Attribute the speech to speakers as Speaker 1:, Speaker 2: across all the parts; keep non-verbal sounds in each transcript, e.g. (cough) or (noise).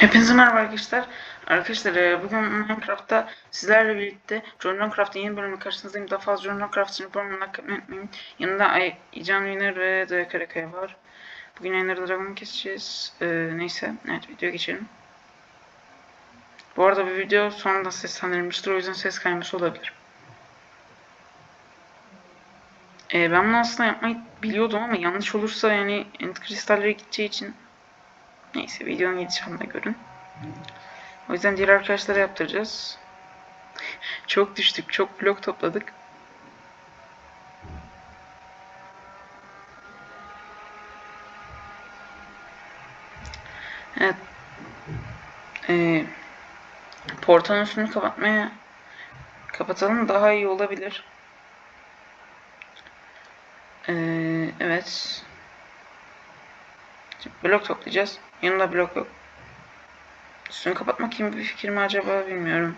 Speaker 1: Hepinize merhaba arkadaşlar. Arkadaşlar e, bugün Minecraft'ta sizlerle birlikte John Craft'ın yeni bölümü karşınızdayım. Daha fazla John Craft'ın bölümünü unutmayın. Yanında Ay, Can Wiener ve Daya Karakaya var. Bugün yayınları Dragon keseceğiz. E, neyse, evet videoya geçelim. Bu arada bu video sonradan seslendirilmiştir. O yüzden ses kayması olabilir. E, ben bunu aslında yapmayı biliyordum ama yanlış olursa yani end kristallere gideceği için Neyse videonun gidişatında görün. O yüzden diğer arkadaşlara yaptıracağız. çok düştük. Çok blok topladık. Evet. Ee, portalın üstünü kapatmaya kapatalım daha iyi olabilir. Ee, evet. Şimdi blok toplayacağız. Yanımda blok yok. Üstünü kapatmak gibi bir fikir mi acaba bilmiyorum.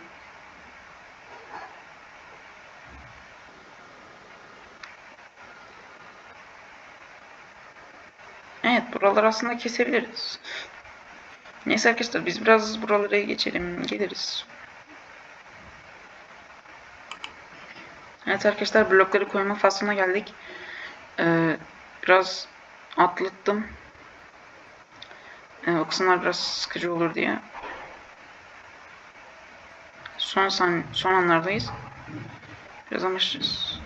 Speaker 1: Evet buraları aslında kesebiliriz. Neyse arkadaşlar biz biraz buralara geçelim. Geliriz. Evet arkadaşlar blokları koyma faslına geldik. Ee, biraz atlattım. Ee, o kısımlar biraz sıkıcı olur diye. Son san son anlardayız. Biraz amaçlıyız.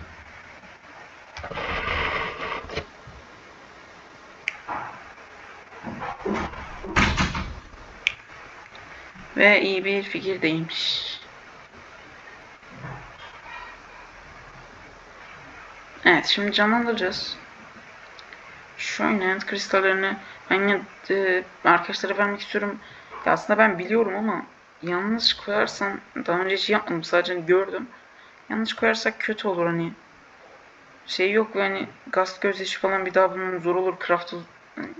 Speaker 1: Ve iyi bir fikir değilmiş. Evet şimdi canlandıracağız. Şu an kristallerini yine e, arkadaşlara vermek istiyorum. Ya aslında ben biliyorum ama yanlış koyarsam daha önce hiç yapmadım sadece gördüm. Yanlış koyarsak kötü olur hani. Şey yok yani gaz gözyaşı falan bir daha bunun zor olur. Craft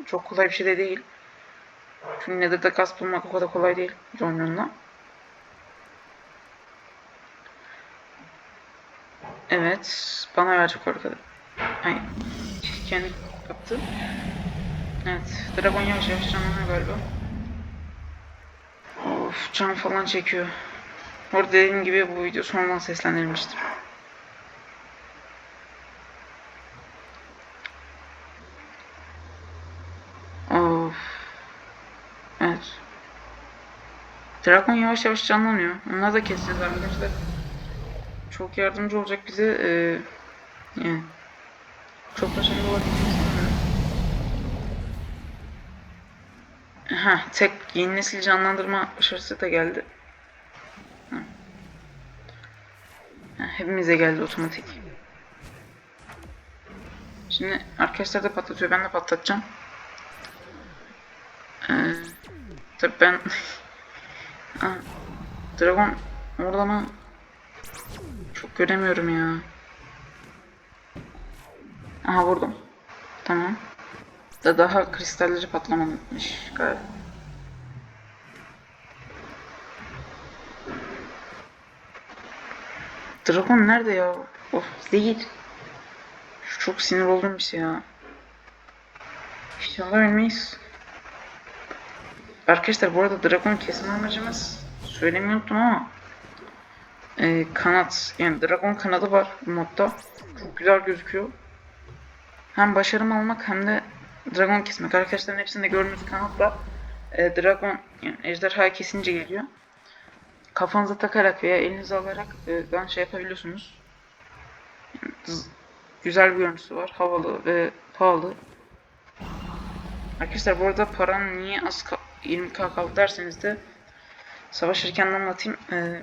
Speaker 1: çok kolay bir şey de değil. Çünkü ne de gaz bulmak o kadar kolay değil Jonion'la. Evet. Bana verecek arkadaş. Hayır. Kendi yaptı. Evet. Dragon yavaş yavaş canlanıyor galiba. Of can falan çekiyor. Orada dediğim gibi bu video sonradan seslendirilmiştir. Of. Evet. Dragon yavaş yavaş canlanıyor. Onları da keseceğiz arkadaşlar. Çok yardımcı olacak bize. Ee, yani. Çok başarılı olabileceğiz. Ha, tek yeni nesil canlandırma başarısı da geldi. Ha. Hepimize geldi otomatik. Şimdi arkadaşlar da patlatıyor. Ben de patlatacağım. Ee, tabii ben (laughs) ha, Dragon orada mı çok göremiyorum ya. Aha vurdum. Tamam da daha kristalleri patlamamış galiba. Dragon nerede ya? Of değil. Çok sinir olduğum bir şey ya. İnşallah ölmeyiz. Arkadaşlar bu arada Dragon kesme amacımız söylemeyi unuttum ama e, kanat yani Dragon kanadı var bu modda. Çok güzel gözüküyor. Hem başarım almak hem de Dragon kesmek. Arkadaşların hepsinde gördüğünüz kanatla e, Dragon yani ejderha kesince geliyor. Kafanıza takarak veya elinize alarak e, ben şey yapabiliyorsunuz. Yani, güzel bir görüntüsü var. Havalı ve pahalı. Arkadaşlar bu arada paranın niye az 20k kaldı derseniz de savaşırken anlatayım. Ee,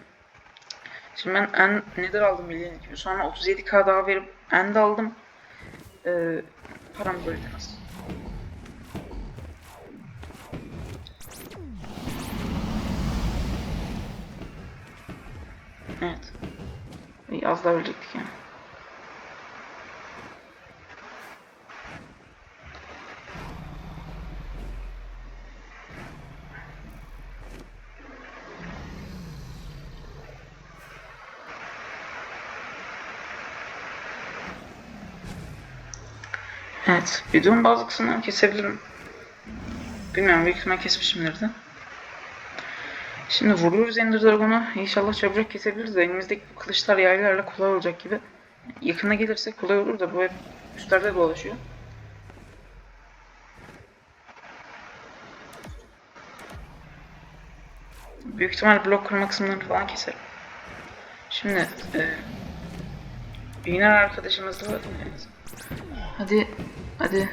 Speaker 1: şimdi ben en nedir aldım bildiğiniz gibi. Sonra 37k daha verip end aldım. Ee, param böyle az. Az ölecektik yani. Evet. Videonun bazı kısımlarını kesebilirim. Bilmiyorum büyük ihtimal kesmişimdir de. Şimdi vuruyoruz Ender Dragon'u. İnşallah çabucak kesebiliriz de elimizdeki kılıçlar yaylarla kolay olacak gibi. Yakına gelirse kolay olur da bu hep üstlerde dolaşıyor. Büyük ihtimal blok kırma kısımlarını falan keserim. Şimdi e, Biner arkadaşımız da evet. Hadi hadi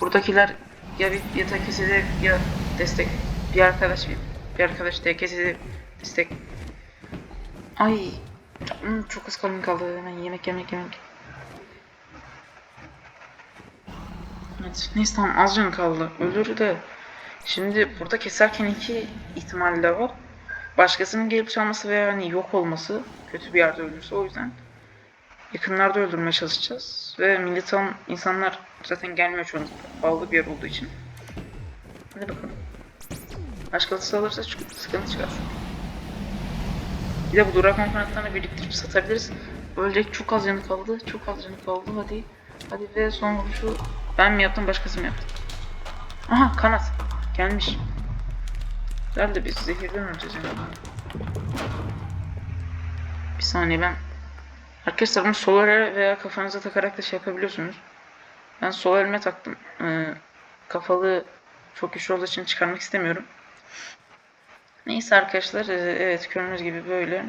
Speaker 1: buradakiler ya bir yatak kesecek ya destek bir arkadaş bir, bir arkadaş da kesecek destek ay hmm, çok az kalın kaldı hemen yemek yemek yemek evet neyse tamam az can kaldı ölür de şimdi burada keserken iki ihtimal de var başkasının gelip çalması veya hani yok olması kötü bir yerde ölürse o yüzden yakınlarda öldürmeye çalışacağız. Ve militan insanlar zaten gelmiyor çoğunlukla. Pahalı bir yer olduğu için. Hadi bakalım. Başkası alırsa çok sıkıntı çıkar. Bir de bu Dragon kanatlarını biriktirip satabiliriz. Ölecek çok az yanı kaldı. Çok az yanı kaldı. Hadi. Hadi ve son vuruşu ben mi yaptım başkası mı yaptı? Aha kanat. Gelmiş. Güzel de biz zehirden öleceğiz yani. Bir saniye ben Arkadaşlar bunu sol ele veya kafanıza takarak da şey yapabiliyorsunuz. Ben sol elime taktım. Ee, kafalı çok güçlü olduğu için çıkarmak istemiyorum. Neyse arkadaşlar e, evet gördüğünüz gibi böyle.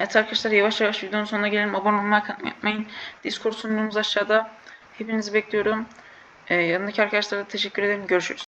Speaker 1: Evet arkadaşlar yavaş yavaş videonun sonuna gelelim. Abone olmayı unutmayın. Discord sunucumuz aşağıda. Hepinizi bekliyorum. Ee, yanındaki arkadaşlara teşekkür ederim. Görüşürüz.